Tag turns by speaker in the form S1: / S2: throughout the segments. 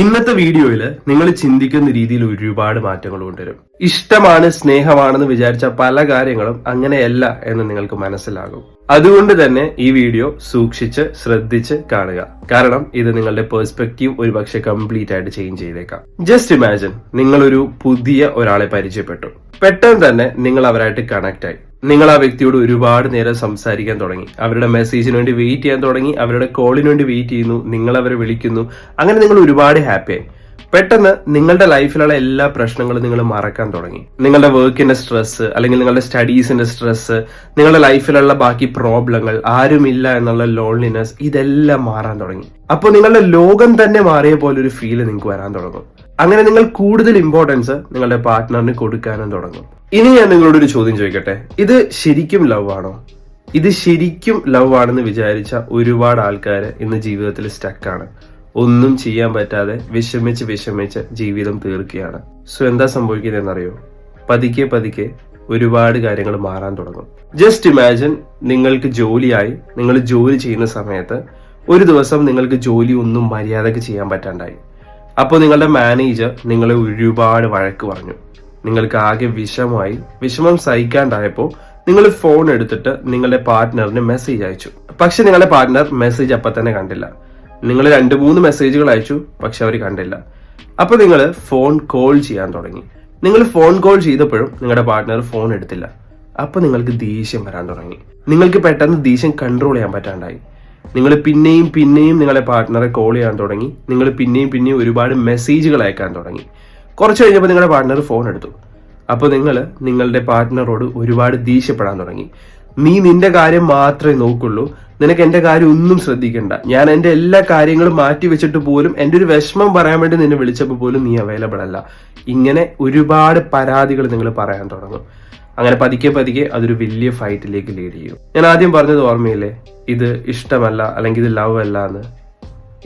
S1: ഇന്നത്തെ വീഡിയോയിൽ നിങ്ങൾ ചിന്തിക്കുന്ന രീതിയിൽ ഒരുപാട് മാറ്റങ്ങൾ കൊണ്ടുവരും. ഇഷ്ടമാണ് സ്നേഹമാണെന്ന് വിചാരിച്ച പല കാര്യങ്ങളും അങ്ങനെയല്ല എന്ന് നിങ്ങൾക്ക് മനസ്സിലാകും. അതുകൊണ്ട് തന്നെ ഈ വീഡിയോ സൂക്ഷിച്ച് ശ്രദ്ധിച്ച് കാണുക. കാരണം ഇത് നിങ്ങളുടെ പേഴ്സ്പെക്റ്റീവ് ഒരുപക്ഷെ കംപ്ലീറ്റ് ആയിട്ട് ചേഞ്ച് ചെയ്തേക്കാം. ജസ്റ്റ് ഇമാജിൻ നിങ്ങളൊരു പുതിയ ഒരാളെ പരിചയപ്പെട്ടു. പെട്ടെന്ന് തന്നെ നിങ്ങൾ അവരായിട്ട് കണക്ട് ആയി. നിങ്ങൾ ആ വ്യക്തിയോട് ഒരുപാട് നേരം സംസാരിക്കാൻ തുടങ്ങി. അവരുടെ മെസ്സേജിന് വേണ്ടി വെയിറ്റ് ചെയ്യാൻ തുടങ്ങി. അവരുടെ കോളിന് വേണ്ടി വെയിറ്റ് ചെയ്യുന്നു. നിങ്ങൾ അവരെ വിളിക്കുന്നു. അങ്ങനെ നിങ്ങൾ ഒരുപാട് ഹാപ്പിയായി പെട്ടെന്ന് നിങ്ങളുടെ ലൈഫിലുള്ള എല്ലാ പ്രശ്നങ്ങളും നിങ്ങൾ മറക്കാൻ തുടങ്ങി. നിങ്ങളുടെ വർക്കിന്റെ സ്ട്രെസ് അല്ലെങ്കിൽ നിങ്ങളുടെ സ്റ്റഡീസിന്റെ സ്ട്രെസ് നിങ്ങളുടെ ലൈഫിലുള്ള ബാക്കി പ്രോബ്ലങ്ങൾ ആരുമില്ല എന്നുള്ള ലോൺലിനെസ് ഇതെല്ലാം മാറാൻ തുടങ്ങി. അപ്പോൾ നിങ്ങളുടെ ലോകം തന്നെ മാറിയ പോലെ ഒരു ഫീൽ നിങ്ങൾക്ക് വരാൻ തുടങ്ങും. അങ്ങനെ നിങ്ങൾ കൂടുതൽ ഇമ്പോർട്ടൻസ് നിങ്ങളുടെ പാർട്ട്ണറിന് കൊടുക്കാനും തുടങ്ങും. ഇനി ഞാൻ നിങ്ങളോട് ഒരു ചോദ്യം ചോദിക്കട്ടെ? ഇത് ശരിക്കും ലവ് ആണോ? ഇത് ശരിക്കും ലവ് ആണെന്ന് വിചാരിച്ച ഒരുപാട് ആൾക്കാർ ഇന്ന് ജീവിതത്തിൽ സ്റ്റക്കാണ് ഒന്നും ചെയ്യാൻ പറ്റാതെ വിഷമിച്ച് വിഷമിച്ച് ജീവിതം തീർക്കുകയാണ്. സോ എന്താ സംഭവിക്കുന്നതെന്നറിയോ? പതുക്കെ പതുക്കെ ഒരുപാട് കാര്യങ്ങൾ മാറാൻ തുടങ്ങും. ജസ്റ്റ് ഇമാജിൻ നിങ്ങൾക്ക് ജോലിയായി നിങ്ങൾ ജോലി ചെയ്യുന്ന സമയത്ത് ഒരു ദിവസം നിങ്ങൾക്ക് ജോലി ഒന്നും മര്യാദയ്ക്ക് ചെയ്യാൻ പറ്റാണ്ടായി. അപ്പോൾ നിങ്ങളുടെ മാനേജർ നിങ്ങളെ ഒരുപാട് വഴക്ക് പറഞ്ഞു. നിങ്ങൾക്ക് ആകെ വിഷമായി വിഷമം സഹിക്കാണ്ടായപ്പോൾ നിങ്ങൾ ഫോൺ എടുത്തിട്ട് നിങ്ങളുടെ പാർട്ട്ണറിന് മെസ്സേജ് അയച്ചു. പക്ഷെ നിങ്ങളുടെ പാർട്ട്ണർ മെസ്സേജ് അപ്പം തന്നെ കണ്ടില്ല. നിങ്ങൾ രണ്ട് മൂന്ന് മെസ്സേജുകൾ അയച്ചു പക്ഷെ അവർ കണ്ടില്ല. അപ്പൊ നിങ്ങൾ ഫോൺ കോൾ ചെയ്യാൻ തുടങ്ങി. നിങ്ങൾ ഫോൺ കോൾ ചെയ്തപ്പോഴും നിങ്ങളുടെ പാർട്ട്ണർ ഫോൺ എടുത്തില്ല. അപ്പൊ നിങ്ങൾക്ക് ദേഷ്യം വരാൻ തുടങ്ങി. നിങ്ങൾക്ക് പെട്ടെന്ന് ദേഷ്യം കൺട്രോൾ ചെയ്യാൻ പറ്റാണ്ടായി. നിങ്ങൾ പിന്നെയും പിന്നെയും നിങ്ങളുടെ പാർട്ട്ണറെ കോൾ ചെയ്യാൻ തുടങ്ങി. നിങ്ങൾ പിന്നെയും പിന്നെയും ഒരുപാട് മെസ്സേജുകൾ അയക്കാൻ തുടങ്ങി. കുറച്ച് കഴിഞ്ഞപ്പോൾ നിങ്ങളുടെ പാർട്ട്ണർ ഫോൺ എടുത്തു. അപ്പോൾ നിങ്ങൾ നിങ്ങളുടെ പാർട്ട്ണറോട് ഒരുപാട് ദേഷ്യപ്പെടാൻ തുടങ്ങി. നീ നിന്റെ കാര്യം മാത്രമേ നോക്കുള്ളൂ. നിനക്ക് എന്റെ കാര്യം ഒന്നും ശ്രദ്ധിക്കണ്ട. ഞാൻ എന്റെ എല്ലാ കാര്യങ്ങളും മാറ്റി വെച്ചിട്ട് പോലും എന്റെ ഒരു വിഷമം പറയാൻ വേണ്ടി നിന്നെ വിളിച്ചപ്പോൾ പോലും നീ അവൈലബിൾ അല്ല. ഇങ്ങനെ ഒരുപാട് പരാതികൾ നിങ്ങൾ പറയാൻ തുടങ്ങും. അങ്ങനെ പതുക്കെ പതുക്കെ അതൊരു വലിയ ഫൈറ്റിലേക്ക് ലീഡ് ചെയ്യും. ഞാൻ ആദ്യം പറഞ്ഞത് ഓർമ്മയില്ലേ? ഇത് ഇഷ്ടമല്ല അല്ലെങ്കിൽ ഇത് ലവ് അല്ല എന്ന്.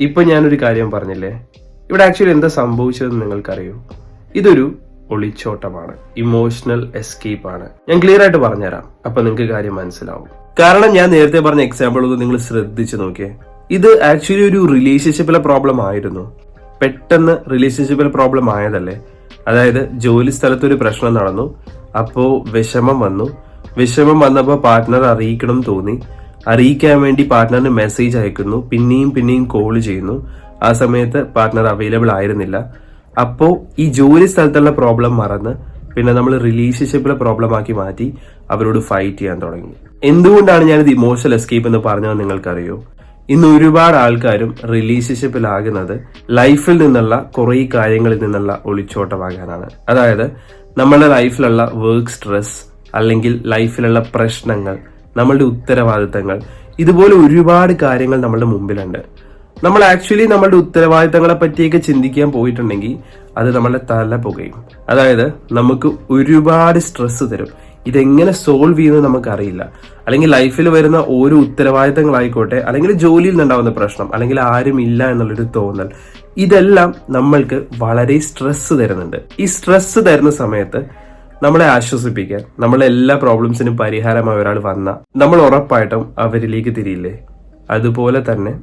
S1: ഇപ്പൊ ഞാനൊരു കാര്യം പറഞ്ഞില്ലേ? ഇവിടെ ആക്ച്വലി എന്താ സംഭവിച്ചതെന്ന് നിങ്ങൾക്കറിയോ? ഇതൊരു ഒളിച്ചോട്ടമാണ്. ഇമോഷണൽ എസ്കേപ്പ് ആണ്. ഞാൻ ക്ലിയർ ആയിട്ട് പറഞ്ഞുതരാം. അപ്പൊ നിങ്ങൾക്ക് കാര്യം മനസ്സിലാവും. കാരണം ഞാൻ നേരത്തെ പറഞ്ഞ എക്സാമ്പിൾ ഒന്ന് നിങ്ങൾ ശ്രദ്ധിച്ചു നോക്കിയേ. ഇത് ആക്ച്വലി ഒരു റിലേഷൻഷിപ്പിലെ പ്രോബ്ലം ആയിരുന്നു. പെട്ടെന്ന് റിലേഷൻഷിപ്പിലെ പ്രോബ്ലം ആയതല്ലേ? അതായത് ജോലി സ്ഥലത്ത് ഒരു പ്രശ്നം നടന്നു. അപ്പോ വിഷമം വന്നു. വിഷമം വന്നപ്പോൾ പാർട്ട്ണർ അറിയിക്കണം തോന്നി. അറിയിക്കാൻ വേണ്ടി പാർട്ട്ണറിന് മെസ്സേജ് അയക്കുന്നു. പിന്നെയും പിന്നെയും കോൾ ചെയ്യുന്നു. ആ സമയത്ത് പാർട്ട്ണർ അവൈലബിൾ ആയിരുന്നില്ല. അപ്പോൾ ഈ ജോലി സ്ഥലത്തുള്ള പ്രോബ്ലം മറന്ന് പിന്നെ നമ്മൾ റിലേഷൻഷിപ്പിലെ പ്രോബ്ലം ആക്കി മാറ്റി അവരോട് ഫൈറ്റ് ചെയ്യാൻ തുടങ്ങി. എന്തുകൊണ്ടാണ് ഞാനിത് ഇമോഷണൽ എസ്കേപ്പ് എന്ന് പറഞ്ഞത് നിങ്ങൾക്കറിയോ? ഇന്ന് ഒരുപാട് ആൾക്കാരും റിലേഷൻഷിപ്പിലാകുന്നത് ലൈഫിൽ നിന്നുള്ള കുറേ കാര്യങ്ങളിൽ നിന്നുള്ള ഒളിച്ചോട്ടമാകാനാണ്. അതായത് നമ്മുടെ ലൈഫിലുള്ള വർക്ക് സ്ട്രെസ് അല്ലെങ്കിൽ ലൈഫിലുള്ള പ്രശ്നങ്ങൾ നമ്മളുടെ ഉത്തരവാദിത്തങ്ങൾ ഇതുപോലെ ഒരുപാട് കാര്യങ്ങൾ നമ്മളുടെ മുമ്പിലുണ്ട്. നമ്മൾ ആക്ച്വലി നമ്മളുടെ ഉത്തരവാദിത്തങ്ങളെ പറ്റിയൊക്കെ ചിന്തിക്കാൻ പോയിട്ടുണ്ടെങ്കിൽ അത് നമ്മളെ തല പുകയും. അതായത് നമുക്ക് ഒരുപാട് സ്ട്രെസ് തരും. ഇതെങ്ങനെ സോൾവ് ചെയ്യുന്നത് നമുക്കറിയില്ല. അല്ലെങ്കിൽ ലൈഫിൽ വരുന്ന ഓരോ ഉത്തരവാദിത്തങ്ങളായിക്കോട്ടെ അല്ലെങ്കിൽ ജോലിയിൽ നിന്നുണ്ടാവുന്ന പ്രശ്നം അല്ലെങ്കിൽ ആരും ഇല്ല എന്നുള്ളൊരു തോന്നൽ ഇതെല്ലാം നമ്മൾക്ക് വളരെ സ്ട്രെസ് തരുന്നുണ്ട്. ഈ സ്ട്രെസ് തരുന്ന സമയത്ത് നമ്മളെ ആശ്വസിപ്പിക്കാൻ നമ്മളെ എല്ലാ പ്രോബ്ലംസിനും പരിഹാരമായി ഒരാൾ വന്ന നമ്മൾ ഉറപ്പായിട്ടും അവരിലേക്ക് തിരിയില്ലേ? അതുപോലെ തന്നെ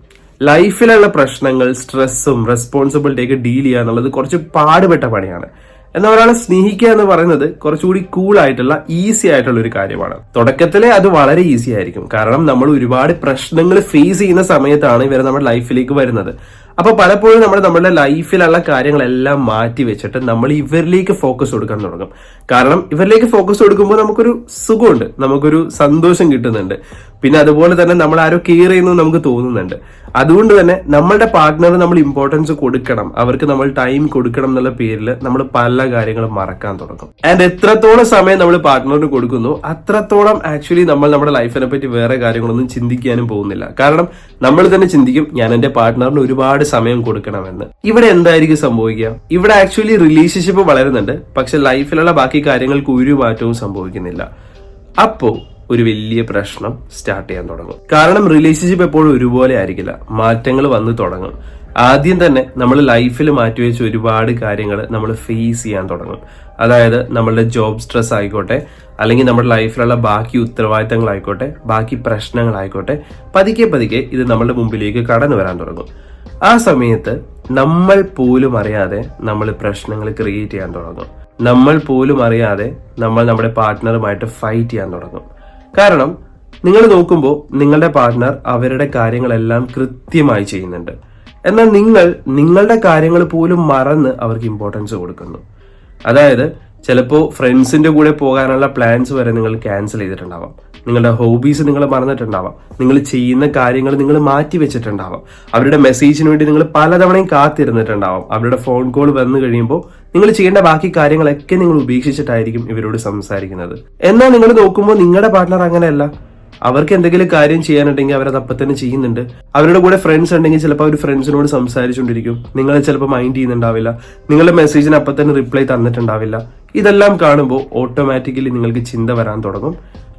S1: ലൈഫിലുള്ള പ്രശ്നങ്ങൾ സ്ട്രെസ്സും റെസ്പോൺസിബിലിറ്റിയൊക്കെ ഡീൽ ചെയ്യുക എന്നുള്ളത് കുറച്ച് പാടുപെട്ട പണിയാണ്. എന്നാൽ ഒരാളെ സ്നേഹിക്കുക എന്ന് പറയുന്നത് കുറച്ചുകൂടി കൂൾ ആയിട്ടുള്ള ഈസി ആയിട്ടുള്ള ഒരു കാര്യമാണ്. തുടക്കത്തിലെ അത് വളരെ ഈസി ആയിരിക്കും. കാരണം നമ്മൾ ഒരുപാട് പ്രശ്നങ്ങൾ ഫേസ് ചെയ്യുന്ന സമയത്താണ് ഇവർ നമ്മുടെ ലൈഫിലേക്ക് വരുന്നത്. അപ്പൊ പലപ്പോഴും നമ്മൾ നമ്മുടെ ലൈഫിലുള്ള കാര്യങ്ങളെല്ലാം മാറ്റി വെച്ചിട്ട് നമ്മൾ ഇവരിലേക്ക് ഫോക്കസ് കൊടുക്കാൻ തുടങ്ങും. കാരണം ഇവരിലേക്ക് ഫോക്കസ് കൊടുക്കുമ്പോൾ നമുക്കൊരു സുഖമുണ്ട്. നമുക്കൊരു സന്തോഷം കിട്ടുന്നുണ്ട്. പിന്നെ അതുപോലെ തന്നെ നമ്മൾ ആരോ കെയർ ചെയ്യുന്നു നമുക്ക് തോന്നുന്നുണ്ട്. അതുകൊണ്ട് തന്നെ നമ്മളുടെ പാർട്ട്ണർ നമ്മൾ ഇമ്പോർട്ടൻസ് കൊടുക്കണം. അവർക്ക് നമ്മൾ ടൈം കൊടുക്കണം എന്നുള്ള പേരിൽ നമ്മൾ പല കാര്യങ്ങളും മറക്കാൻ തുടങ്ങും. ആൻഡ് എത്രത്തോളം സമയം നമ്മൾ പാർട്ട്ണറിന് കൊടുക്കുന്നു അത്രത്തോളം ആക്ച്വലി നമ്മൾ നമ്മുടെ ലൈഫിനെ പറ്റി വേറെ കാര്യങ്ങളൊന്നും ചിന്തിക്കാനും പോകുന്നില്ല. കാരണം നമ്മൾ തന്നെ ചിന്തിക്കും ഞാൻ എന്റെ പാർട്ട്ണറിന് ഒരുപാട് സമയം കൊടുക്കണമെന്ന്. ഇവിടെ എന്തായിരിക്കും സംഭവിക്കുക? ഇവിടെ ആക്ച്വലി റിലേഷൻഷിപ്പ് വളരുന്നുണ്ട്. പക്ഷെ ലൈഫിലുള്ള ബാക്കി കാര്യങ്ങൾക്ക് ഒരു മാറ്റവും സംഭവിക്കുന്നില്ല. അപ്പോ ഒരു വലിയ പ്രശ്നം സ്റ്റാർട്ട് ചെയ്യാൻ തുടങ്ങും. കാരണം റിലേഷൻഷിപ്പ് എപ്പോഴും ഒരുപോലെ ആയിരിക്കില്ല. മാറ്റങ്ങൾ വന്ന് തുടങ്ങും. ആദ്യം തന്നെ നമ്മൾ ലൈഫിൽ മാറ്റിവെച്ച ഒരുപാട് കാര്യങ്ങൾ നമ്മൾ ഫേസ് ചെയ്യാൻ തുടങ്ങും. അതായത് നമ്മളുടെ ജോബ് സ്ട്രെസ് ആയിക്കോട്ടെ അല്ലെങ്കിൽ നമ്മുടെ ലൈഫിലുള്ള ബാക്കി ഉത്തരവാദിത്തങ്ങളായിക്കോട്ടെ ബാക്കി പ്രശ്നങ്ങളായിക്കോട്ടെ പതുക്കെ പതുക്കെ ഇത് നമ്മളുടെ മുമ്പിലേക്ക് കടന്നു വരാൻ തുടങ്ങും. ആ സമയത്ത് നമ്മൾ പോലും അറിയാതെ നമ്മൾ പ്രശ്നങ്ങൾ ക്രിയേറ്റ് ചെയ്യാൻ തുടങ്ങും. നമ്മൾ പോലും അറിയാതെ നമ്മൾ നമ്മുടെ പാർട്ട്ണറുമായിട്ട് ഫൈറ്റ് ചെയ്യാൻ തുടങ്ങും. കാരണം നിങ്ങൾ നോക്കുമ്പോൾ നിങ്ങളുടെ പാർട്ട്ണർ അവരുടെ കാര്യങ്ങളെല്ലാം കൃത്യമായി ചെയ്യുന്നുണ്ട്. എന്നാൽ നിങ്ങൾ നിങ്ങളുടെ കാര്യങ്ങൾ പോലും മറന്ന് അവർക്ക് ഇമ്പോർട്ടൻസ് കൊടുക്കുന്നു. അതായത് ചിലപ്പോൾ ഫ്രണ്ട്സിന്റെ കൂടെ പോകാനുള്ള പ്ലാൻസ് വരെ നിങ്ങൾ ക്യാൻസൽ ചെയ്തിട്ടുണ്ടാവാം. നിങ്ങളുടെ ഹോബീസ് നിങ്ങൾ മറന്നിട്ടുണ്ടാവാം. നിങ്ങൾ ചെയ്യുന്ന കാര്യങ്ങൾ നിങ്ങൾ മാറ്റി വെച്ചിട്ടുണ്ടാവാം. അവരുടെ മെസ്സേജിന് വേണ്ടി നിങ്ങൾ പലതവണയും കാത്തിരുന്നിട്ടുണ്ടാവാം. അവരുടെ ഫോൺ കോൾ വന്നു കഴിയുമ്പോൾ നിങ്ങൾ ചെയ്യേണ്ട ബാക്കി കാര്യങ്ങളൊക്കെ നിങ്ങൾ ഉപേക്ഷിച്ചിട്ടായിരിക്കും ഇവരോട് സംസാരിക്കുന്നത്. എന്നാൽ നിങ്ങൾ നോക്കുമ്പോൾ നിങ്ങളുടെ പാർട്ട്ണർ അങ്ങനെയല്ല. അവർക്ക് എന്തെങ്കിലും കാര്യം ചെയ്യാനുണ്ടെങ്കിൽ അവരത് അപ്പം തന്നെ ചെയ്യുന്നുണ്ട്. അവരുടെ കൂടെ ഫ്രണ്ട്സ് ഉണ്ടെങ്കിൽ ചിലപ്പോൾ അവർ ഫ്രണ്ട്സിനോട് സംസാരിച്ചുകൊണ്ടിരിക്കും. നിങ്ങളെ ചിലപ്പോൾ മൈൻഡ് ചെയ്യുന്നുണ്ടാവില്ല. നിങ്ങളുടെ മെസ്സേജിന് അപ്പം തന്നെ റിപ്ലൈ തന്നിട്ടുണ്ടാവില്ല. ഇതെല്ലാം കാണുമ്പോൾ ഓട്ടോമാറ്റിക്കലി നിങ്ങൾക്ക് ചിന്ത വരാൻ തുടങ്ങും.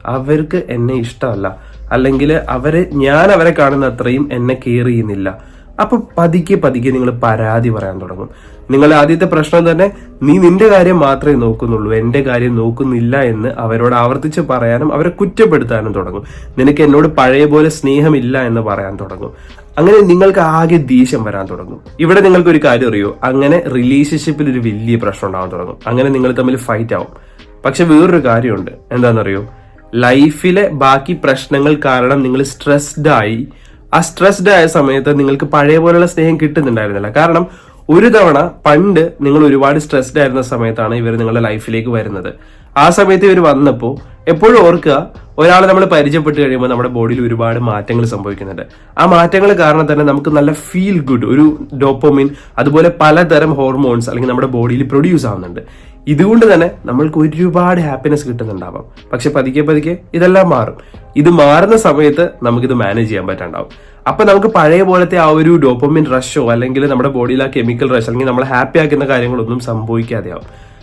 S1: അവർക്ക് എന്നെ ഇഷ്ടമല്ല. അല്ലെങ്കിൽ അവരെ ഞാൻ അവരെ കാണുന്ന അത്രയും എന്നെ കെയർ ചെയ്യുന്നില്ല. അപ്പൊ പതുക്കെ പതുക്കെ നിങ്ങൾ പരാതി പറയാൻ തുടങ്ങും. നിങ്ങൾ ആദ്യത്തെ പ്രശ്നം തന്നെ നീ നിന്റെ കാര്യം മാത്രമേ നോക്കുന്നുള്ളൂ. എന്റെ കാര്യം നോക്കുന്നില്ല എന്ന് അവരോട് ആവർത്തിച്ച് പറയാനും അവരെ കുറ്റപ്പെടുത്താനും തുടങ്ങും. നിനക്ക് എന്നോട് പഴയ പോലെ സ്നേഹമില്ല എന്ന് പറയാൻ തുടങ്ങും. അങ്ങനെ നിങ്ങൾക്ക് ആകെ ദേഷ്യം വരാൻ തുടങ്ങും. ഇവിടെ നിങ്ങൾക്ക് ഒരു കാര്യം അറിയോ? അങ്ങനെ റിലേഷൻഷിപ്പിൽ ഒരു വലിയ പ്രശ്നം ഉണ്ടാവാൻ തുടങ്ങും. അങ്ങനെ നിങ്ങൾ തമ്മിൽ ഫൈറ്റ് ആവും. പക്ഷെ വേറൊരു കാര്യമുണ്ട്. എന്താണെന്നറിയോ? ലൈഫിലെ ബാക്കി പ്രശ്നങ്ങൾ കാരണം നിങ്ങൾ സ്ട്രെസ്ഡ് ആയി ആ സ്ട്രെസ്ഡ് ആയ സമയത്ത് നിങ്ങൾക്ക് പഴയ പോലെയുള്ള സ്നേഹം കിട്ടുന്നുണ്ടായിരുന്നില്ല. കാരണം ഒരു തവണ പണ്ട് നിങ്ങൾ ഒരുപാട് സ്ട്രെസ്ഡ് ആയിരുന്ന സമയത്താണ് ഇവർ നിങ്ങളുടെ ലൈഫിലേക്ക് വരുന്നത്. ആ സമയത്ത് ഇവർ വന്നപ്പോൾ എപ്പോഴും ഓർക്കുക ഒരാളെ നമ്മൾ പരിചയപ്പെട്ട് കഴിയുമ്പോൾ നമ്മുടെ ബോഡിയിൽ ഒരുപാട് മാറ്റങ്ങൾ സംഭവിക്കുന്നുണ്ട്. ആ മാറ്റങ്ങൾ കാരണം തന്നെ നമുക്ക് നല്ല ഫീൽ ഗുഡ് ഒരു ഡോപ്പോമിൻ അതുപോലെ പലതരം ഹോർമോൺസ് അല്ലെങ്കിൽ നമ്മുടെ ബോഡിയിൽ പ്രൊഡ്യൂസ് ആവുന്നുണ്ട്. ഇതുകൊണ്ട് തന്നെ നമ്മൾക്ക് ഒരുപാട് ഹാപ്പിനെസ് കിട്ടുന്നുണ്ടാവാം. പക്ഷെ പതുക്കെ പതുക്കെ ഇതെല്ലാം മാറും. ഇത് മാറുന്ന സമയത്ത് നമുക്കിത് മാനേജ് ചെയ്യാൻ പറ്റാണ്ടാവും. അപ്പൊ നമുക്ക് പഴയ പോലത്തെ ആ ഒരു ഡോപ്പമിൻ റഷോ അല്ലെങ്കിൽ നമ്മുടെ ബോഡിയിൽ ആ കെമിക്കൽ റഷ് അല്ലെങ്കിൽ നമ്മളെ ഹാപ്പി ആക്കുന്ന കാര്യങ്ങളൊന്നും സംഭവിക്കാതെയാവും.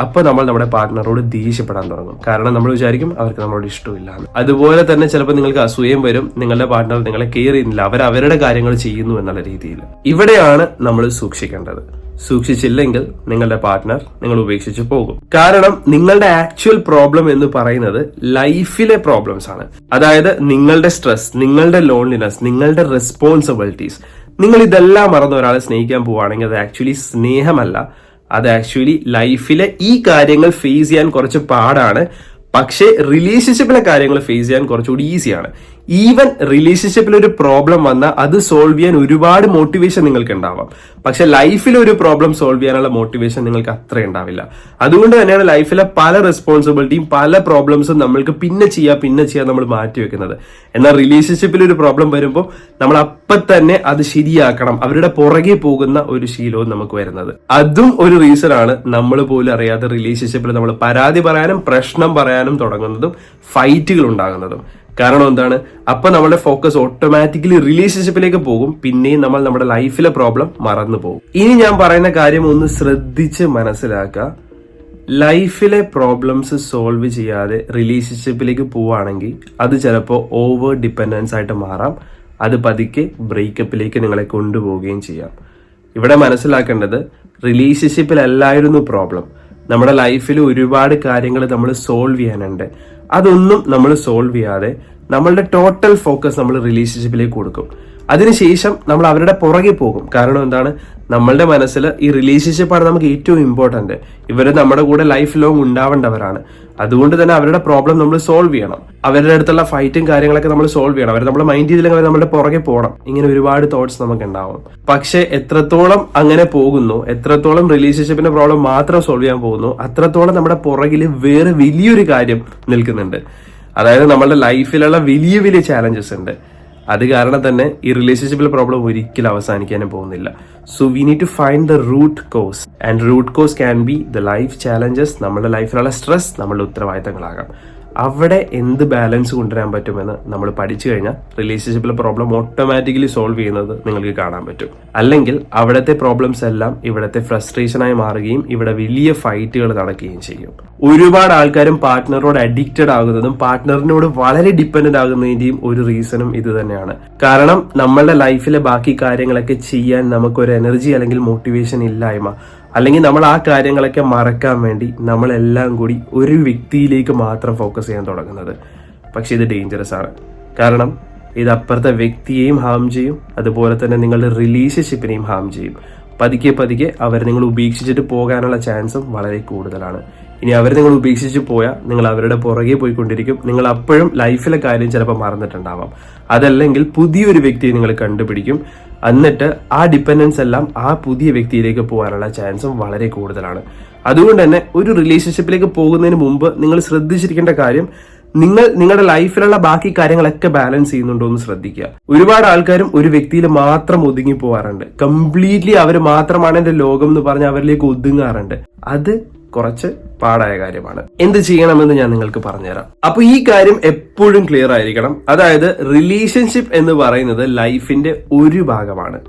S1: അപ്പൊ നമ്മൾ നമ്മുടെ പാർട്ട്ണറോട് ദേഷ്യപ്പെടാൻ തുടങ്ങും. കാരണം നമ്മൾ വിചാരിക്കും അവർക്ക് നമ്മളോട് ഇഷ്ടമില്ല. അതുപോലെ തന്നെ ചിലപ്പോൾ നിങ്ങൾക്ക് അസൂയം വരും. നിങ്ങളുടെ പാർട്ട്ണർ നിങ്ങളെ കെയർ ചെയ്യുന്നില്ല. അവർ അവരുടെ കാര്യങ്ങൾ ചെയ്യുന്നു എന്നുള്ള രീതിയിൽ. ഇവിടെയാണ് നമ്മൾ സൂക്ഷിക്കേണ്ടത്. സൂക്ഷിച്ചില്ലെങ്കിൽ നിങ്ങളുടെ പാർട്ട്ണർ നിങ്ങൾ ഉപേക്ഷിച്ച് പോകും. കാരണം നിങ്ങളുടെ ആക്ച്വൽ പ്രോബ്ലം എന്ന് പറയുന്നത് ലൈഫിലെ പ്രോബ്ലംസ് ആണ്. അതായത് നിങ്ങളുടെ സ്ട്രെസ് നിങ്ങളുടെ ലോൺലിനെസ് നിങ്ങളുടെ റെസ്പോൺസിബിലിറ്റീസ് നിങ്ങൾ ഇതെല്ലാം മറന്ന് ഒരാളെ സ്നേഹിക്കാൻ പോവുകയാണെങ്കിൽ അത് ആക്ച്വലി സ്നേഹമല്ല. അത് ആക്ച്വലി ലൈഫിലെ ഈ കാര്യങ്ങൾ ഫേസ് ചെയ്യാൻ കുറച്ച് പാടാണ്. പക്ഷേ റിലേഷൻഷിപ്പിലെ കാര്യങ്ങൾ ഫേസ് ചെയ്യാൻ കുറച്ചുകൂടി ഈസിയാണ് ഈവൻ റിലേഷൻഷിപ്പിൽ ഒരു പ്രോബ്ലം വന്നാൽ അത് സോൾവ് ചെയ്യാൻ ഒരുപാട് മോട്ടിവേഷൻ നിങ്ങൾക്ക് ഉണ്ടാവാം പക്ഷെ ലൈഫിൽ ഒരു പ്രോബ്ലം സോൾവ് ചെയ്യാനുള്ള മോട്ടിവേഷൻ നിങ്ങൾക്ക് അത്ര ഉണ്ടാവില്ല. അതുകൊണ്ട് തന്നെയാണ് ലൈഫിലെ പല റെസ്പോൺസിബിലിറ്റിയും പല പ്രോബ്ലംസും നമ്മൾക്ക് പിന്നെ ചെയ്യാം പിന്നെ ചെയ്യാൻ നമ്മൾ മാറ്റി വെക്കുന്നത്. എന്നാൽ റിലേഷൻഷിപ്പിൽ ഒരു പ്രോബ്ലം വരുമ്പോൾ നമ്മൾ അപ്പം തന്നെ അത് ശരിയാക്കണം. അവരുടെ പുറകെ പോകുന്ന ഒരു ശീലവും നമുക്ക് വരുന്നത്. അതും ഒരു റീസൺ ആണ് നമ്മൾ പോലും അറിയാതെ റിലേഷൻഷിപ്പിൽ നമ്മൾ പരാതി പറയാനും പ്രശ്നം പറയാനും തുടങ്ങുന്നതും ഫൈറ്റുകൾ ഉണ്ടാകുന്നതും. കാരണം എന്താണ്? അപ്പൊ നമ്മുടെ ഫോക്കസ് ഓട്ടോമാറ്റിക്കലി റിലേഷൻഷിപ്പിലേക്ക് പോകും. പിന്നെയും നമ്മൾ നമ്മുടെ ലൈഫിലെ പ്രോബ്ലം മറന്നു പോകും. ഇനി ഞാൻ പറയുന്ന കാര്യം ഒന്ന് ശ്രദ്ധിച്ച് മനസ്സിലാക്കുക. ലൈഫിലെ പ്രോബ്ലംസ് സോൾവ് ചെയ്യാതെ റിലേഷൻഷിപ്പിലേക്ക് പോവുകയാണെങ്കിൽ അത് ചിലപ്പോൾ ഓവർ ഡിപ്പെൻഡൻസ് ആയിട്ട് മാറാം. അത് പതുക്കെ ബ്രേക്കപ്പിലേക്ക് നിങ്ങളെ കൊണ്ടുപോവുകയും ചെയ്യാം. ഇവിടെ മനസ്സിലാക്കേണ്ടത് റിലേഷൻഷിപ്പിലല്ലായിരുന്നു പ്രോബ്ലം നമ്മുടെ ലൈഫിൽ ഒരുപാട് കാര്യങ്ങൾ നമ്മൾ സോൾവ് ചെയ്യാനുണ്ട്. അതൊന്നും നമ്മൾ സോൾവ് ചെയ്യാതെ നമ്മളുടെ ടോട്ടൽ ഫോക്കസ് നമ്മൾ റിലേഷൻഷിപ്പിലേക്ക് കൊടുക്കും. അതിനുശേഷം നമ്മൾ അവരുടെ പുറകെ പോകും. കാരണം എന്താണ്? നമ്മളുടെ മനസ്സിൽ ഈ റിലേഷൻഷിപ്പാണ് നമുക്ക് ഏറ്റവും ഇമ്പോർട്ടന്റ് ഇവർ നമ്മുടെ കൂടെ ലൈഫ് ലോങ് ഉണ്ടാവേണ്ടവരാണ്. അതുകൊണ്ട് തന്നെ അവരുടെ പ്രോബ്ലം നമ്മൾ സോൾവ് ചെയ്യണം. അവരുടെ അടുത്തുള്ള ഫൈറ്റും കാര്യങ്ങളൊക്കെ നമ്മൾ സോൾവ് ചെയ്യണം. അവർ നമ്മുടെ മൈൻഡ് ചെയ്തില്ലെങ്കിൽ അവർ നമ്മുടെ പുറകെ പോകണം. ഇങ്ങനെ ഒരുപാട് തോട്ട്സ് നമുക്ക് ഉണ്ടാവും. പക്ഷെ എത്രത്തോളം അങ്ങനെ പോകുന്നു എത്രത്തോളം റിലേഷൻഷിപ്പിന്റെ പ്രോബ്ലം മാത്രം സോൾവ് ചെയ്യാൻ പോകുന്നു അത്രത്തോളം നമ്മുടെ പുറകിൽ വേറെ വലിയൊരു കാര്യം നിൽക്കുന്നുണ്ട്. അതായത് നമ്മളുടെ ലൈഫിലുള്ള വലിയ വലിയ ചാലഞ്ചസ് ഉണ്ട്. അത് കാരണം തന്നെ ഈ റിലേഷൻഷിപ്പിലെ പ്രോബ്ലം ഒരിക്കലും അവസാനിക്കാനും പോകുന്നില്ല. So we need to find the root cause and root cause can be the life challenges നമ്മുടെ ലൈഫിലുള്ള സ്ട്രെസ് നമ്മളുടെ ഉത്തരവാദിത്തങ്ങളാകാം. അവിടെ എന്ത് ബാലൻസ് കൊണ്ടുവരാൻ പറ്റുമെന്ന് നമ്മൾ പഠിച്ചു കഴിഞ്ഞാൽ റിലേഷൻഷിപ്പിലെ പ്രോബ്ലം ഓട്ടോമാറ്റിക്കലി സോൾവ് ചെയ്യുന്നത് നിങ്ങൾക്ക് കാണാൻ പറ്റും. അല്ലെങ്കിൽ അവിടുത്തെ പ്രോബ്ലംസ് എല്ലാം ഇവിടുത്തെ ഫ്രസ്ട്രേഷനായി മാറുകയും ഇവിടെ വലിയ ഫൈറ്റുകൾ നടക്കുകയും ചെയ്യും. ഒരുപാട് ആൾക്കാരും പാർട്ട്ണറോട് അഡിക്റ്റഡ് ആകുന്നതും പാർട്ട്ണറിനോട് വളരെ ഡിപ്പെൻഡന്റ് ആകുന്നതിന്റെയും ഒരു റീസണും ഇത് തന്നെയാണ്. കാരണം നമ്മളുടെ ലൈഫിലെ ബാക്കി കാര്യങ്ങളൊക്കെ ചെയ്യാൻ നമുക്കൊരു എനർജി അല്ലെങ്കിൽ മോട്ടിവേഷൻ ഇല്ലായ്മ അല്ലെങ്കിൽ നമ്മൾ ആ കാര്യങ്ങളൊക്കെ മറക്കാൻ വേണ്ടി നമ്മളെല്ലാം കൂടി ഒരു വ്യക്തിയിലേക്ക് മാത്രം ഫോക്കസ് ചെയ്യാൻ തുടങ്ങുന്നത്. പക്ഷെ ഇത് ഡേഞ്ചറസ് ആണ്. കാരണം ഇത് അപ്പുറത്തെ വ്യക്തിയെയും ഹാം ചെയ്യും അതുപോലെ തന്നെ നിങ്ങളുടെ റിലേഷൻഷിപ്പിനെയും ഹാം ചെയ്യും. പതുക്കെ പതുക്കെ അവർ നിങ്ങൾ ഉപേക്ഷിച്ചിട്ട് പോകാനുള്ള ചാൻസും വളരെ കൂടുതലാണ്. ഇനി അവർ നിങ്ങൾ ഉപേക്ഷിച്ച് പോയാൽ നിങ്ങൾ അവരുടെ പുറകെ പോയിക്കൊണ്ടിരിക്കും. നിങ്ങൾ അപ്പോഴും ലൈഫിലെ കാര്യം ചിലപ്പോൾ മറന്നിട്ടുണ്ടാവാം. അതല്ലെങ്കിൽ പുതിയൊരു വ്യക്തിയെ നിങ്ങൾ കണ്ടുപിടിക്കും. എന്നിട്ട് ആ ഡിപ്പെൻഡൻസ് എല്ലാം ആ പുതിയ വ്യക്തിയിലേക്ക് പോകാനുള്ള ചാൻസും വളരെ കൂടുതലാണ്. അതുകൊണ്ട് തന്നെ ഒരു റിലേഷൻഷിപ്പിലേക്ക് പോകുന്നതിന് മുമ്പ് നിങ്ങൾ ശ്രദ്ധിച്ചിരിക്കേണ്ട കാര്യം നിങ്ങൾ നിങ്ങളുടെ ലൈഫിലുള്ള ബാക്കി കാര്യങ്ങളൊക്കെ ബാലൻസ് ചെയ്യുന്നുണ്ടോ എന്ന് ശ്രദ്ധിക്കുക. ഒരുപാട് ആൾക്കാരും ഒരു വ്യക്തിയിൽ മാത്രം ഒതുങ്ങി പോകാറുണ്ട്. കംപ്ലീറ്റ്ലി അവർ മാത്രമാണ് എന്റെ ലോകം എന്ന് പറഞ്ഞ് അവരിലേക്ക് ഒതുങ്ങാറുണ്ട്. അത് കുറച്ച് പാടായ കാര്യമാണ്. എന്ത് ചെയ്യണമെന്ന് ഞാൻ നിങ്ങൾക്ക് പറഞ്ഞുതരാം. അപ്പൊ ഈ കാര്യം എപ്പോഴും ക്ലിയർ ആയിരിക്കണം. അതായത് റിലേഷൻഷിപ്പ് എന്ന് പറയുന്നത് ലൈഫിന്റെ ഒരു ഭാഗമാണ്.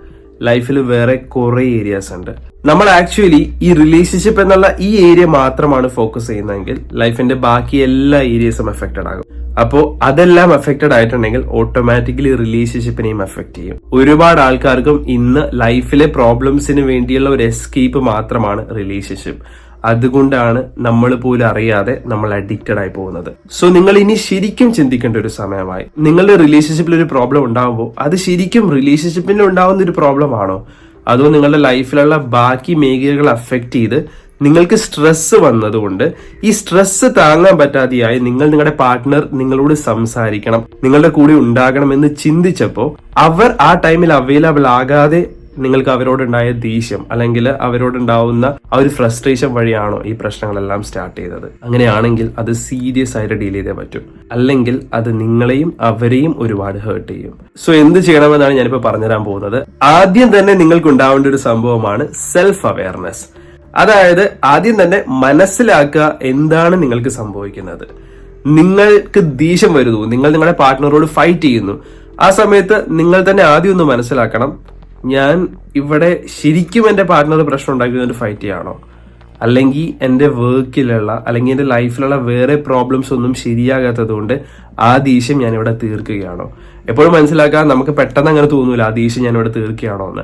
S1: ലൈഫിൽ വേറെ കുറെ ഏരിയാസ് ഉണ്ട്. നമ്മൾ ആക്ച്വലി ഈ റിലേഷൻഷിപ്പ് എന്നുള്ള ഈ ഏരിയ മാത്രമാണ് ഫോക്കസ് ചെയ്യുന്നതെങ്കിൽ ലൈഫിന്റെ ബാക്കി എല്ലാ ഏരിയസും എഫക്റ്റഡ് ആകും. അപ്പോൾ അതെല്ലാം എഫക്റ്റഡ് ആയിട്ടുണ്ടെങ്കിൽ ഓട്ടോമാറ്റിക്കലി റിലേഷൻഷിപ്പിനെയും എഫക്ട് ചെയ്യും. ഒരുപാട് ആൾക്കാർക്കും ഇന്ന് ലൈഫിലെ പ്രോബ്ലംസിന് വേണ്ടിയുള്ള ഒരു എസ്കേപ്പ് മാത്രമാണ് റിലേഷൻഷിപ്പ് അതുകൊണ്ടാണ് നമ്മൾ പോലും അറിയാതെ നമ്മൾ അഡിക്റ്റഡ് ആയി പോകുന്നത്. സോ നിങ്ങൾ ഇനി ശരിക്കും ചിന്തിക്കേണ്ട ഒരു സമയമായി. നിങ്ങളുടെ റിലേഷൻഷിപ്പിൽ ഒരു പ്രോബ്ലം ഉണ്ടാകുമ്പോൾ അത് ശരിക്കും റിലേഷൻഷിപ്പിൽ ഉണ്ടാകുന്ന ഒരു പ്രോബ്ലം ആണോ? അതോ നിങ്ങളുടെ ലൈഫിലുള്ള ബാക്കി മേഖലകൾ അഫക്റ്റ് ചെയ്ത് നിങ്ങൾക്ക് സ്ട്രെസ് വന്നതുകൊണ്ട് ഈ സ്ട്രെസ് താങ്ങാൻ പറ്റാതെയായി നിങ്ങൾ നിങ്ങളുടെ പാർട്ട്ണർ നിങ്ങളോട് സംസാരിക്കണം നിങ്ങളുടെ കൂടെ ഉണ്ടാകണം എന്ന് ചിന്തിച്ചപ്പോൾ അവർ ആ ടൈമിൽ അവൈലബിൾ ആകാതെ നിങ്ങൾക്ക് അവരോടുണ്ടായ ദേഷ്യം അല്ലെങ്കിൽ അവരോടുണ്ടാവുന്ന ആ ഒരു ഫ്രസ്ട്രേഷൻ വഴിയാണോ ഈ പ്രശ്നങ്ങളെല്ലാം സ്റ്റാർട്ട് ചെയ്തത്? അങ്ങനെയാണെങ്കിൽ അത് സീരിയസ് ആയിട്ട് ഡീൽ ചെയ്തേ പറ്റും. അല്ലെങ്കിൽ അത് നിങ്ങളെയും അവരെയും ഒരുപാട് ഹേർട്ട് ചെയ്യും. സോ എന്ത് ചെയ്യണമെന്നാണ് ഞാനിപ്പോ പറഞ്ഞുതരാൻ പോകുന്നത്. ആദ്യം തന്നെ നിങ്ങൾക്ക് ഉണ്ടാവേണ്ട ഒരു സംഭവമാണ് സെൽഫ് അവയർനെസ് അതായത് ആദ്യം തന്നെ മനസ്സിലാക്കുക എന്താണ് നിങ്ങൾക്ക് സംഭവിക്കുന്നത്. നിങ്ങൾക്ക് ദേഷ്യം വരുന്നു. നിങ്ങൾ നിങ്ങളുടെ പാർട്ട്ണറോട് ഫൈറ്റ് ചെയ്യുന്നു. ആ സമയത്ത് നിങ്ങൾ തന്നെ ആദ്യം ഒന്ന് മനസ്സിലാക്കണം. ഞാൻ ഇവിടെ ശരിക്കും എന്റെ പാർട്ട്ണർ പ്രശ്നം ഉണ്ടാക്കുന്നതിന് ഫൈറ്റ് ചെയ്യാണോ അല്ലെങ്കിൽ എന്റെ വർക്കിലുള്ള അല്ലെങ്കിൽ എന്റെ ലൈഫിലുള്ള വേറെ പ്രോബ്ലംസ് ഒന്നും ശരിയാകാത്തത് കൊണ്ട് ആ ദേഷ്യം ഇവിടെ തീർക്കുകയാണോ? എപ്പോഴും മനസ്സിലാക്കാൻ നമുക്ക് പെട്ടെന്ന് അങ്ങനെ തോന്നൂല ആ ദേഷ്യം ഇവിടെ തീർക്കുകയാണോ എന്ന്.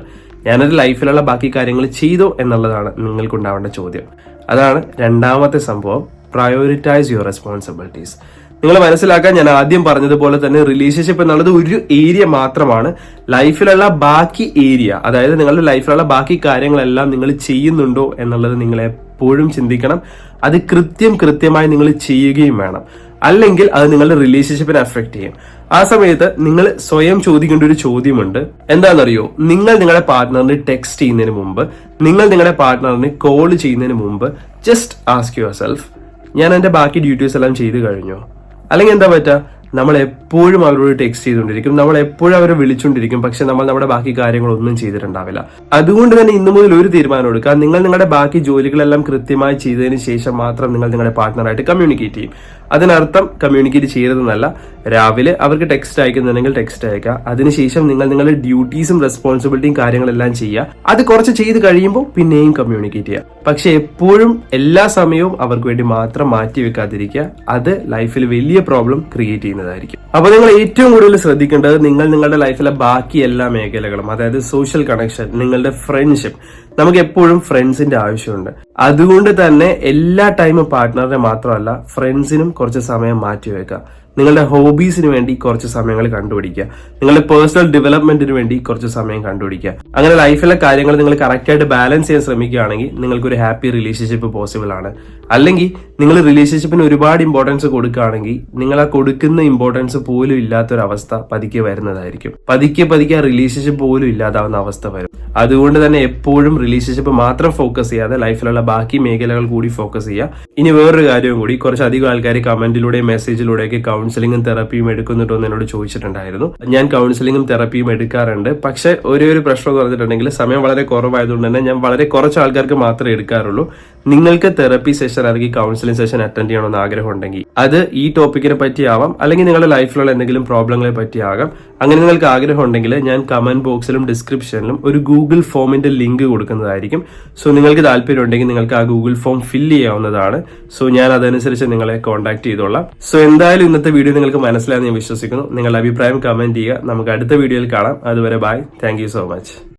S1: ഞാനൊരു ലൈഫിലുള്ള ബാക്കി കാര്യങ്ങൾ ചെയ്തോ എന്നുള്ളതാണ് നിങ്ങൾക്കുണ്ടാവേണ്ട ചോദ്യം. അതാണ് രണ്ടാമത്തെ സംഭവം. പ്രയോറിറ്റൈസ് യുവർ റെസ്പോൺസിബിലിറ്റീസ് നിങ്ങൾ മനസ്സിലാക്കാൻ ഞാൻ ആദ്യം പറഞ്ഞതുപോലെ തന്നെ റിലേഷൻഷിപ്പ് എന്നുള്ളത് ഒരു ഏരിയ മാത്രമാണ്. ലൈഫിലുള്ള ബാക്കി ഏരിയ അതായത് നിങ്ങളുടെ ലൈഫിലുള്ള ബാക്കി കാര്യങ്ങളെല്ലാം നിങ്ങൾ ചെയ്യുന്നുണ്ടോ എന്നുള്ളത് നിങ്ങൾ എപ്പോഴും ചിന്തിക്കണം. അത് കൃത്യം കൃത്യമായി നിങ്ങൾ ചെയ്യുകയും വേണം. അല്ലെങ്കിൽ അത് നിങ്ങളുടെ റിലേഷൻഷിപ്പിനെ അഫക്ട് ചെയ്യും. ആ സമയത്ത് നിങ്ങൾ സ്വയം ചോദിക്കേണ്ട ഒരു ചോദ്യമുണ്ട്. എന്താണെന്നറിയോ? നിങ്ങൾ നിങ്ങളുടെ പാർട്ട്ണറിന് ടെക്സ്റ്റ് ചെയ്യുന്നതിന് മുമ്പ് നിങ്ങൾ നിങ്ങളുടെ പാർട്ട്ണറിന് കോൾ ചെയ്യുന്നതിന് മുമ്പ് ജസ്റ്റ് ആസ്ക് യുവർ സെൽഫ് ഞാൻ എന്റെ ബാക്കി ഡ്യൂട്ടീസ് എല്ലാം ചെയ്തു കഴിഞ്ഞോ? അല്ലെങ്കിൽ എന്താ പറ്റുക നമ്മൾ എപ്പോഴും അവരോട് ടെക്സ്റ്റ് ചെയ്തുകൊണ്ടിരിക്കും. നമ്മൾ എപ്പോഴും അവരെ വിളിച്ചുകൊണ്ടിരിക്കും. പക്ഷെ നമ്മൾ നമ്മുടെ ബാക്കി കാര്യങ്ങളൊന്നും ചെയ്തിട്ടുണ്ടാവില്ല. അതുകൊണ്ട് തന്നെ ഇന്നു മുതൽ ഒരു തീരുമാനം എടുക്കുക. നിങ്ങൾ നിങ്ങളുടെ ബാക്കി ജോലികളെല്ലാം കൃത്യമായി ചെയ്തതിന് ശേഷം മാത്രം നിങ്ങൾ നിങ്ങളുടെ പാർട്ട്ണറായിട്ട് കമ്മ്യൂണിക്കേറ്റ് ചെയ്യും. അതിനർത്ഥം കമ്മ്യൂണിക്കേറ്റ് ചെയ്യരുതെന്നല്ല. രാവിലെ അവർക്ക് ടെക്സ്റ്റ് അയക്കുന്നുണ്ടെങ്കിൽ ടെക്സ്റ്റ് അയക്കുക. അതിനുശേഷം നിങ്ങൾ നിങ്ങളുടെ ഡ്യൂട്ടീസും റെസ്പോൺസിബിലിറ്റിയും കാര്യങ്ങളെല്ലാം ചെയ്യുക. അത് കുറച്ച് ചെയ്ത് കഴിയുമ്പോൾ പിന്നെയും കമ്മ്യൂണിക്കേറ്റ് ചെയ്യുക. പക്ഷെ എപ്പോഴും എല്ലാ സമയവും അവർക്ക് വേണ്ടി മാത്രം മാറ്റി വെക്കാതിരിക്കുക അത് ലൈഫിൽ വലിയ പ്രോബ്ലം ക്രിയേറ്റ് ചെയ്യുന്നതായിരിക്കും അപ്പൊ നിങ്ങൾ ഏറ്റവും കൂടുതൽ ശ്രദ്ധിക്കേണ്ടത് നിങ്ങൾ നിങ്ങളുടെ ലൈഫിലെ ബാക്കി എല്ലാ മേഖലകളും അതായത് സോഷ്യൽ കണക്ഷൻ നിങ്ങളുടെ ഫ്രണ്ട്ഷിപ്പ് നമുക്ക് എപ്പോഴും ഫ്രണ്ട്സിന്റെ ആവശ്യമുണ്ട്. അതുകൊണ്ട് തന്നെ എല്ലാ ടൈമും പാർട്ട്ണറിനെ മാത്രമല്ല ഫ്രണ്ട്സിനും കുറച്ച് സമയം മാറ്റി വെക്കുക നിങ്ങളുടെ ഹോബീസിന് വേണ്ടി കുറച്ച് സമയങ്ങൾ കണ്ടുപിടിക്കുക. നിങ്ങളുടെ പേഴ്സണൽ ഡെവലപ്മെന്റിന് വേണ്ടി കുറച്ച് സമയം കണ്ടുപിടിക്കുക. അങ്ങനെ ലൈഫിലെ കാര്യങ്ങൾ നിങ്ങൾ കറക്റ്റായിട്ട് ബാലൻസ് ചെയ്യാൻ ശ്രമിക്കുകയാണെങ്കിൽ നിങ്ങൾക്ക് ഒരു ഹാപ്പി റിലേഷൻഷിപ്പ് പോസിബിൾ ആണ്. അല്ലെങ്കിൽ നിങ്ങൾ റിലേഷൻഷിപ്പിന് ഒരുപാട് ഇമ്പോർട്ടൻസ് കൊടുക്കുകയാണെങ്കിൽ നിങ്ങൾ ആ കൊടുക്കുന്ന ഇമ്പോർട്ടൻസ് പോലും ഇല്ലാത്തൊരവസ്ഥ പതുക്കെ വരുന്നതായിരിക്കും. പതുക്കെ പതുക്കെ ആ റിലേഷൻഷിപ്പ് പോലും ഇല്ലാതാവുന്ന അവസ്ഥ വരും. അതുകൊണ്ട് തന്നെ എപ്പോഴും റിലേഷൻഷിപ്പ് മാത്രം ഫോക്കസ് ചെയ്യാതെ ലൈഫിലുള്ള ബാക്കി മേഖലകൾ കൂടി ഫോക്കസ് ചെയ്യുക. ഇനി വേറൊരു കാര്യവും കൂടി കുറച്ചധികം ആൾക്കാർ കമന്റിലൂടെയും മെസ്സേജിലൂടെയൊക്കെ കൗൺസിലിംഗും തെറപ്പിയും എടുക്കുന്നുണ്ടോ എന്ന് എന്നോട് ചോദിച്ചിട്ടുണ്ടായിരുന്നു. ഞാൻ കൗൺസിലിങ്ങും തെറപ്പിയും എടുക്കാറുണ്ട്. പക്ഷെ ഒരേ ഒരു പ്രശ്നം പറഞ്ഞിട്ടുണ്ടെങ്കിൽ സമയം വളരെ കുറവായതുകൊണ്ട് തന്നെ ഞാൻ വളരെ കുറച്ച് ആൾക്കാർക്ക് മാത്രമേ എടുക്കാറുള്ളൂ. നിങ്ങൾക്ക് തെറപ്പി സെഷൻ അല്ലെങ്കിൽ കൗൺസിലിംഗ് സെഷൻ അറ്റൻഡ് ചെയ്യണമെന്ന് ആഗ്രഹം ഉണ്ടെങ്കിൽ അത് ഈ ടോപ്പിക്കിനെ പറ്റിയാവാം അല്ലെങ്കിൽ നിങ്ങളുടെ ലൈഫിലുള്ള എന്തെങ്കിലും പ്രോബ്ലങ്ങളെ പറ്റിയാകാം. അങ്ങനെ നിങ്ങൾക്ക് ആഗ്രഹം ഉണ്ടെങ്കിൽ ഞാൻ കമന്റ് ബോക്സിലും ഡിസ്ക്രിപ്ഷനിലും ഒരു ഗൂഗിൾ ഫോമിന്റെ ലിങ്ക് കൊടുക്കുന്നതായിരിക്കും. സോ നിങ്ങൾക്ക് താല്പര്യം ഉണ്ടെങ്കിൽ നിങ്ങൾക്ക് ആ ഗൂഗിൾ ഫോം ഫില്ല് ചെയ്യാവുന്നതാണ്. സോ ഞാൻ അതനുസരിച്ച് നിങ്ങളെ കോൺടാക്ട് ചെയ്തോളാം. സോ എന്തായാലും ഇന്നത്തെ വീഡിയോ നിങ്ങൾക്ക് മനസ്സിലായെന്ന് ഞാൻ വിശ്വസിക്കുന്നു. നിങ്ങളുടെ അഭിപ്രായം കമന്റ് ചെയ്യുക. നമുക്ക് അടുത്ത വീഡിയോയിൽ കാണാം. അതുവരെ ബൈ താങ്ക് സോ മച്ച്